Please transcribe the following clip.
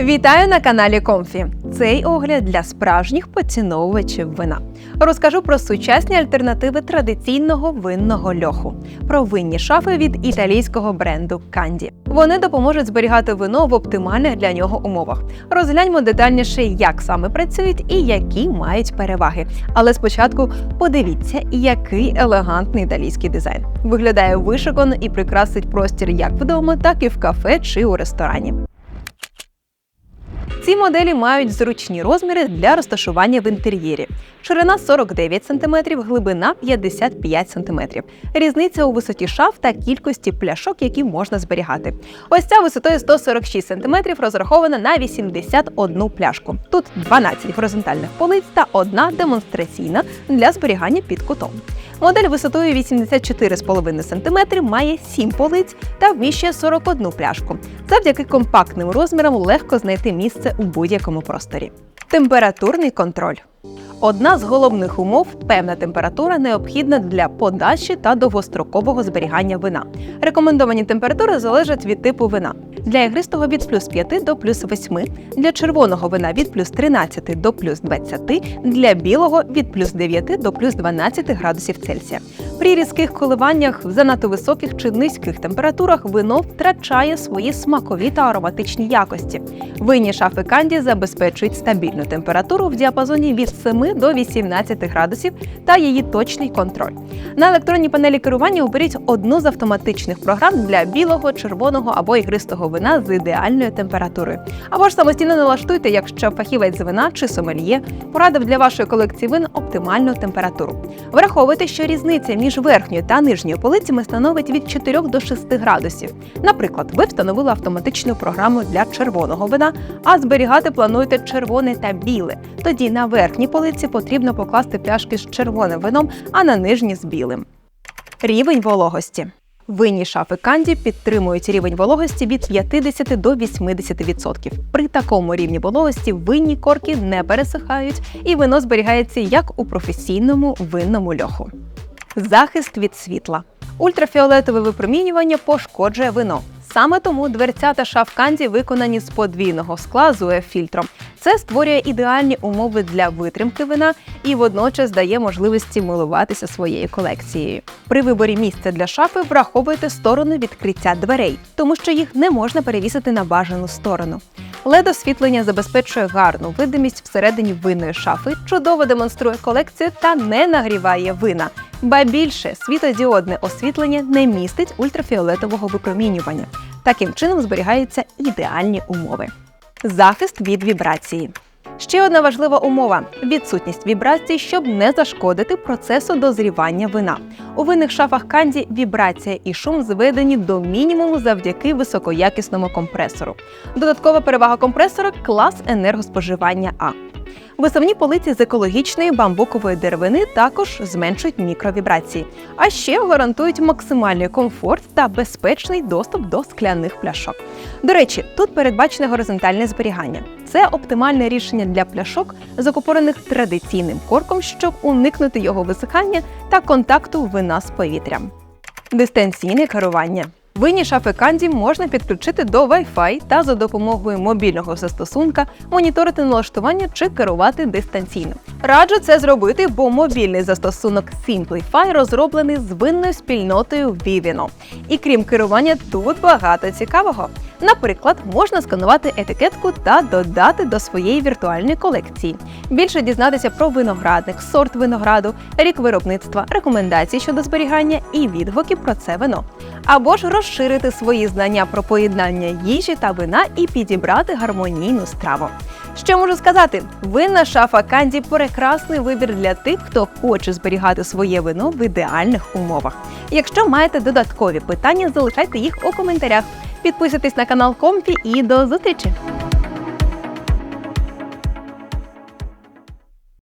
Вітаю на каналі Комфі. Цей огляд для справжніх поціновувачів вина. Розкажу про сучасні альтернативи традиційного винного льоху, про винні шафи від італійського бренду Канді. Вони допоможуть зберігати вино в оптимальних для нього умовах. Розгляньмо детальніше, як саме працюють і які мають переваги. Але спочатку подивіться, який елегантний італійський дизайн. Виглядає вишикано і прикрасить простір як вдома, так і в кафе чи у ресторані. Ці моделі мають зручні розміри для розташування в інтер'єрі. Ширина 49 см, глибина 55 см. Різниця у висоті шаф та кількості пляшок, які можна зберігати. Ось ця висотою 146 см розрахована на 81 пляшку. Тут 12 горизонтальних полиць та одна демонстраційна для зберігання під кутом. Модель висотою 84,5 см має 7 полиць та вміщує 41 пляшку. Завдяки компактним розмірам легко знайти місце у будь-якому просторі. Температурний контроль. Одна з головних умов певна температура необхідна для подачі та довгострокового зберігання вина. Рекомендовані температури залежать від типу вина. Для ігристого від плюс 5 до плюс 8, для червоного вина від плюс 13 до плюс 20, для білого від плюс 9 до плюс 12 градусів Цельсія. При різких коливаннях в занадто високих чи низьких температурах вино втрачає свої смакові та ароматичні якості. Винні шафи канді забезпечують стабільну температуру в діапазоні від 7 до 18 градусів та її точний контроль. На електронній панелі керування оберіть одну з автоматичних програм для білого, червоного або ігристого вина з ідеальною температурою. Або ж самостійно налаштуйте, якщо фахівець з вина чи сомельє порадив для вашої колекції вин оптимальну температуру. Враховуйте, що різниця між верхньою та нижньою полицями становить від 4 до 6 градусів. Наприклад, ви встановили автоматичну програму для червоного вина, а зберігати плануєте червоне та біле. Тоді на верхній полиці потрібно покласти пляшки з червоним вином, а на нижні з білим. Рівень вологості. Винні шафи Канді підтримують рівень вологості від 50 до 80%. При такому рівні вологості винні корки не пересихають і вино зберігається як у професійному винному льоху. Захист від світла. Ультрафіолетове випромінювання пошкоджує вино. Саме тому дверцята шаф Канді виконані з подвійного скла з УФ-фільтром. Це створює ідеальні умови для витримки вина і водночас дає можливості милуватися своєю колекцією. При виборі місця для шафи враховуйте сторону відкриття дверей, тому що їх не можна перевісити на бажану сторону. led освітлення забезпечує гарну видимість всередині винної шафи, чудово демонструє колекцію та не нагріває вина. Ба більше світодіодне освітлення не містить ультрафіолетового випромінювання. Таким чином зберігаються ідеальні умови. Захист від вібрації. Ще одна важлива умова відсутність вібрацій, щоб не зашкодити процесу дозрівання вина. У винних шафах канді вібрація і шум зведені до мінімуму завдяки високоякісному компресору. Додаткова перевага компресора клас енергоспоживання А. Висувні полиці з екологічної бамбукової деревини також зменшують мікровібрації, а ще гарантують максимальний комфорт та безпечний доступ до скляних пляшок. До речі, тут передбачене горизонтальне зберігання. Це оптимальне рішення для пляшок, закупорених традиційним корком, щоб уникнути його висихання та контакту вина з повітрям. Дистанційне керування. Винні шафи Канді можна підключити до Wi-Fi та за допомогою мобільного застосунка моніторити налаштування чи керувати дистанційно. Раджу це зробити, бо мобільний застосунок Simplify розроблений з винною спільнотою Vivino. І крім керування, тут багато цікавого. Наприклад, можна сканувати етикетку та додати до своєї віртуальної колекції. Більше дізнатися про виноградник, сорт винограду, рік виробництва, рекомендації щодо зберігання і відгуки про це вино. Або ж розширити свої знання про поєднання їжі та вина і підібрати гармонійну страву. Що можу сказати? Винна шафа Канді прекрасний вибір для тих, хто хоче зберігати своє вино в ідеальних умовах. Якщо маєте додаткові питання, залишайте їх у коментарях. Підписуйтесь на канал Комфі і до зустрічі!